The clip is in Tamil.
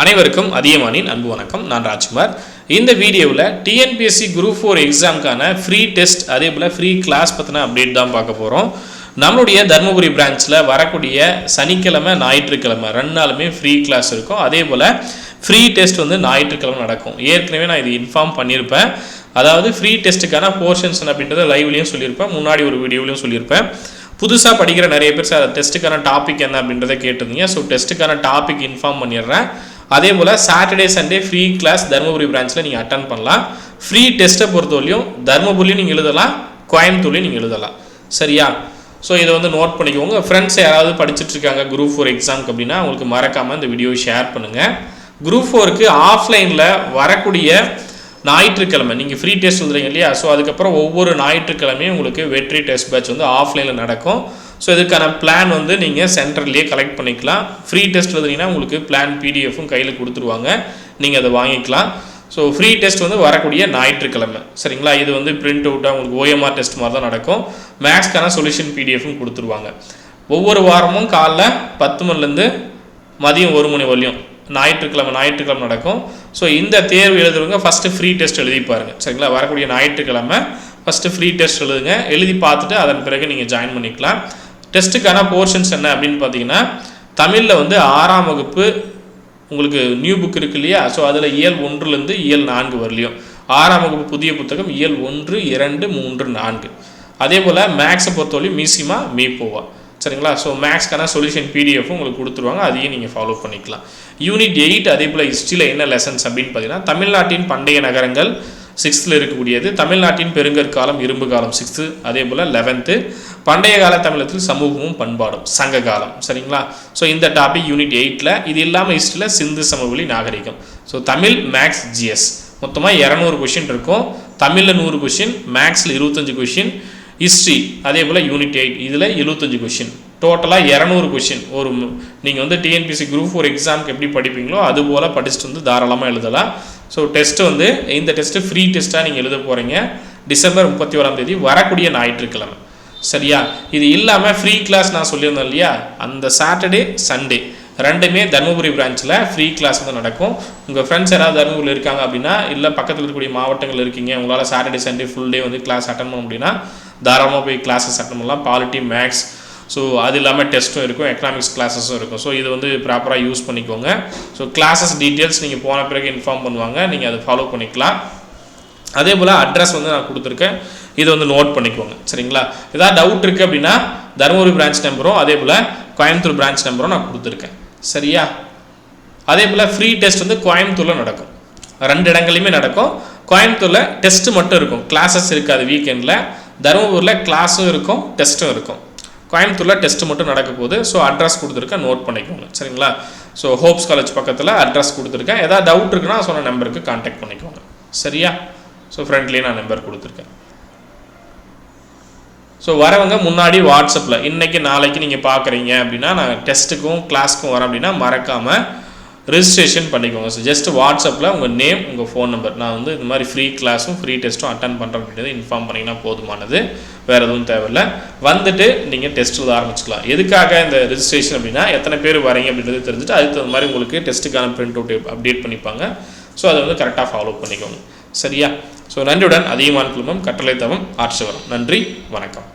அனைவருக்கும் அதியமானின் அன்பு வணக்கம். நான் ராஜ்குமார். இந்த வீடியோவில் டிஎன்பிஎஸ்சி குரூப் ஃபோர் எக்ஸாம்க்கான ஃப்ரீ டெஸ்ட் அதே போல் ஃப்ரீ கிளாஸ் பற்றின அப்டேட் தான் பார்க்க போகிறோம் நம்மளுடைய தருமபுரி பிரான்ச்சில் வரக்கூடிய சனிக்கிழமை ஞாயிற்றுக்கிழமை ரெண்டு நாளுமே ஃப்ரீ கிளாஸ் இருக்கும். அதே போல் ஃப்ரீ டெஸ்ட் வந்து ஞாயிற்றுக்கிழமை நடக்கும். ஏற்கனவே நான் இது இன்ஃபார்ம் பண்ணியிருப்பேன். அதாவது ஃப்ரீ டெஸ்ட்டுக்கான போர்ஷன்ஸ் அப்படின்றத லைவ்லையும் சொல்லியிருப்பேன். முன்னாடி ஒரு வீடியோலையும் சொல்லியிருப்பேன். புதுசாக படிக்கிற நிறைய பேர் சார் டெஸ்ட்டுக்கான டாபிக் என்ன அப்படின்றத கேட்டிருந்தீங்க. ஸோ டெஸ்ட்டுக்கான டாபிக் இன்ஃபார்ம் பண்ணிடுறேன். அதே போல் Saturday Sunday free class Dharmapuri பிரான்ச்சில் நீங்கள் அட்டன் பண்ணலாம். ஃப்ரீ டெஸ்ட்டை பொறுத்தவரையும் தருமபுரியும் நீங்கள் எழுதலாம் கோயம்புத்தூர்லையும் நீங்கள் எழுதலாம். சரியா? ஸோ இதை வந்து நோட் பண்ணிக்கோங்க. ஃப்ரெண்ட்ஸ் யாராவது படிச்சுட்டு இருக்காங்க குரூப் ஃபோர் எக்ஸாம்க்கு அப்படின்னா உங்களுக்கு மறக்காமல் இந்த வீடியோ ஷேர் பண்ணுங்கள் குரூப் ஃபோருக்கு ஆஃப்லைனில் வரக்கூடிய ஞாயிற்றுக்கிழமை நீங்கள் ஃப்ரீ டெஸ்ட் எழுதுறீங்க இல்லையா? ஸோ அதுக்கப்புறம் ஒவ்வொரு ஞாயிற்றுக்கிழமையும் உங்களுக்கு வெற்றி டெஸ்ட் பேட்ச் வந்து ஆஃப்லைனில் நடக்கும். ஸோ இதுக்கான பிளான் வந்து நீங்கள் சென்டர்லேயே கலெக்ட் பண்ணிக்கலாம். ஃப்ரீ டெஸ்ட் எழுதுனீங்கன்னா உங்களுக்கு பிளான் பிடிஎஃப்பும் கையில் கொடுத்துருவாங்க. நீங்கள் அதை வாங்கிக்கலாம். ஸோ ஃப்ரீ டெஸ்ட் வந்து வரக்கூடிய ஞாயிற்றுக்கிழமை. சரிங்களா? இது வந்து பிரிண்ட் அவுட்டாக உங்களுக்கு ஓஎம்ஆர் டெஸ்ட் மாதிரி தான் நடக்கும். மேக்ஸ்க்கான சொல்யூஷன் பிடிஎஃப்பும் கொடுத்துருவாங்க. ஒவ்வொரு வாரமும் காலைல பத்து மணிலேருந்து மதியம் ஒரு மணி வரலையும் ஞாயிற்றுக்கிழமை ஞாயிற்றுக்கிழமை நடக்கும். ஸோ இந்த தேர்வு எழுதுறவங்க ஃபஸ்ட்டு ஃப்ரீ டெஸ்ட் எழுதி பாருங்கள் சரிங்களா? வரக்கூடிய ஞாயிற்றுக்கிழமை ஃபஸ்ட்டு ஃப்ரீ டெஸ்ட் எழுதுங்க. எழுதி பார்த்துட்டு அதன் பிறகு நீங்கள் ஜாயின் பண்ணிக்கலாம். டெஸ்ட்டுக்கான போர்ஷன்ஸ் என்ன அப்படின்னு பார்த்தீங்கன்னா தமிழில் வந்து ஆறாம் வகுப்பு உங்களுக்கு நியூ புக் இருக்கு இல்லையா? ஸோ அதில் இயல் ஒன்றுலேருந்து இயல் நான்கு வரலையும். ஆறாம் வகுப்பு புதிய புத்தகம் இயல் ஒன்று இரண்டு மூன்று நான்கு. அதே போல் மேக்ஸை பொறுத்தவரையும் மீசிமா மீப்போவா சரிங்களா? ஸோ மேக்ஸ்க்கான சொல்யூஷன் பிடிஎஃப்பும் உங்களுக்கு கொடுத்துருவாங்க. அதையும் நீங்கள் ஃபாலோ பண்ணிக்கலாம். யூனிட் எயிட் அதே போல் ஹிஸ்ட்ரியில் என்ன லெசன்ஸ் அப்படின்னு பார்த்தீங்கன்னா தமிழ்நாட்டின் பண்டைய நகரங்கள் சிக்ஸ்த்தில் இருக்கக்கூடியது. தமிழ்நாட்டின் பெருங்கற்காலம் இரும்பு காலம் சிக்ஸ்த்து அதே போல் லெவன்த்து பண்டைய கால தமிழகத்தில் சமூகமும் பண்பாடும் சங்க காலம் சரிங்களா? ஸோ இந்த டாபிக் யூனிட் எயிட்டில் இது இல்லாமல் ஹிஸ்ட்ரியில் சிந்து சமவெளி நாகரிகம். ஸோ தமிழ் மேக்ஸ் ஜிஎஸ் மொத்தமாக இரநூறு கொஷின் இருக்கும். தமிழில் நூறு கொஷின் மேக்ஸில் இருபத்தஞ்சு கொஷின் ஹிஸ்ட்ரி அதே போல் யூனிட் எயிட் இதில் எழுபத்தஞ்சு கொஷின் டோட்டலாக இரநூறு கொஷின் ஒரு நீங்கள் வந்து டிஎன்பிசி குரூப் ஃபோர் எக்ஸாமுக்கு எப்படி படிப்பீங்களோ அது போல் படிச்சுட்டு வந்து தாராளமாக எழுதலாம். ஸோ டெஸ்ட்டு வந்து இந்த டெஸ்ட்டு ஃப்ரீ டெஸ்ட்டாக நீங்கள் எழுத போகிறீங்க டிசம்பர் முப்பத்தி ஓராம் தேதி வரக்கூடிய ஞாயிற்றுக்கிழமை. சரியா? இது இல்லாமல் ஃப்ரீ கிளாஸ் நான் சொல்லியிருந்தேன் இல்லையா? அந்த சாட்டர்டே சண்டே ரெண்டுமே தருமபுரி பிரான்ச்சில் ஃப்ரீ கிளாஸ் வந்து நடக்கும். உங்கள் ஃப்ரெண்ட்ஸ் யாராவது தருமபுரியில் இருக்காங்க அப்படின்னா இல்லை பக்கத்தில் இருக்கக்கூடிய மாவட்டங்கள் இருக்கீங்க உங்களால் சாட்டர்டே சண்டே ஃபுல் டே வந்து கிளாஸ் அட்டன் பண்ண அப்படின்னா தாராளமாக போய் கிளாஸஸ் அட்டன் பண்ணலாம். பாலிட்டி மேக்ஸ் ஸோ அது இல்லாமல் டெஸ்ட்டும் இருக்கும் எக்கனாமிக்ஸ் கிளாஸஸும் இருக்கும். ஸோ இது வந்து ப்ராப்பராக யூஸ் பண்ணிக்கோங்க. ஸோ கிளாஸஸ் டீட்டெயில்ஸ் நீங்கள் போன பிறகு இன்ஃபார்ம் பண்ணுவாங்க. நீங்கள் அதை ஃபாலோ பண்ணிக்கலாம். அதே போல் அட்ரஸ் வந்து நான் கொடுத்துருக்கேன். இதை வந்து நோட் பண்ணிக்கோங்க. சரிங்களா? ஏதாவது டவுட் இருக்குது அப்படின்னா தருமபுரி பிரான்ச் நம்பரும் அதே போல் கோயம்புத்தூர் பிரான்ச் நம்பரும் நான் கொடுத்துருக்கேன். சரியா? அதே போல் ஃப்ரீ டெஸ்ட் வந்து கோயம்புத்தூரில் நடக்கும். ரெண்டு இடங்களையுமே நடக்கும். கோயம்புத்தூரில் டெஸ்ட்டு மட்டும் இருக்கும். கிளாஸஸ் இருக்காது வீக்கெண்டில் தருமபுரியில் கிளாஸும் இருக்கும் டெஸ்ட்டும் இருக்கும். கோயம்புத்தூரில் டெஸ்ட் மட்டும் நடக்க போகுது. ஸோ அட்ரஸ் கொடுத்துருக்கேன். நோட் பண்ணிக்கோங்க. சரிங்களா? ஸோ ஹோப்ஸ் காலேஜ் பக்கத்தில் அட்ரஸ் கொடுத்துருக்கேன். ஏதாவது டவுட் இருக்குன்னா சொன்ன நம்பருக்கு காண்டாக்ட் பண்ணிக்கோங்க. சரியா? ஸோ ஃப்ரெண்ட்லேயே நான் நம்பர் கொடுத்துருக்கேன். ஸோ வரவங்க முன்னாடி வாட்ஸ்அப்பில் இன்றைக்கி நாளைக்கு நீங்கள் பார்க்குறீங்க அப்படின்னா நான் டெஸ்ட்டுக்கும் கிளாஸ்க்கும் வரேன் அப்படின்னா மறக்காமல் ரிஜிஸ்ட்ரேஷன் பண்ணிக்கோங்க ஸோ ஜஸ்ட் வாட்ஸ்அப்பில் உங்கள் நேம் உங்கள் ஃபோன் நம்பர் நான் வந்து இந்த மாதிரி ஃப்ரீ கிளாஸும் ஃப்ரீ டெஸ்ட்டும் அட்டன் பண்ணுறேன் அப்படின்றத இன்ஃபார்ம் பண்ணிங்கன்னா போதுமானது. வேறு எதுவும் தேவையில்லை. வந்துட்டு நீங்கள் டெஸ்ட் எழுத ஆரம்பிச்சிக்கலாம். எதுக்காக இந்த ரிஜிஸ்ட்ரேஷன் அப்படின்னா எத்தனை பேர் வரீங்க அப்படின்றது தெரிஞ்சுட்டு அதுக்கு தகுந்த மாதிரி உங்களுக்கு டெஸ்ட்டுக்கான பிரிண்ட் அவுட் அப்டேட் பண்ணிப்பாங்க. ஸோ அதை வந்து கரெக்டாக ஃபாலோ பண்ணிக்கோங்க. சரியா? ஸோ நன்றியுடன் அதிகமான குழுமம் கட்டளை தவம் ஆட்சி வரும். நன்றி வணக்கம்.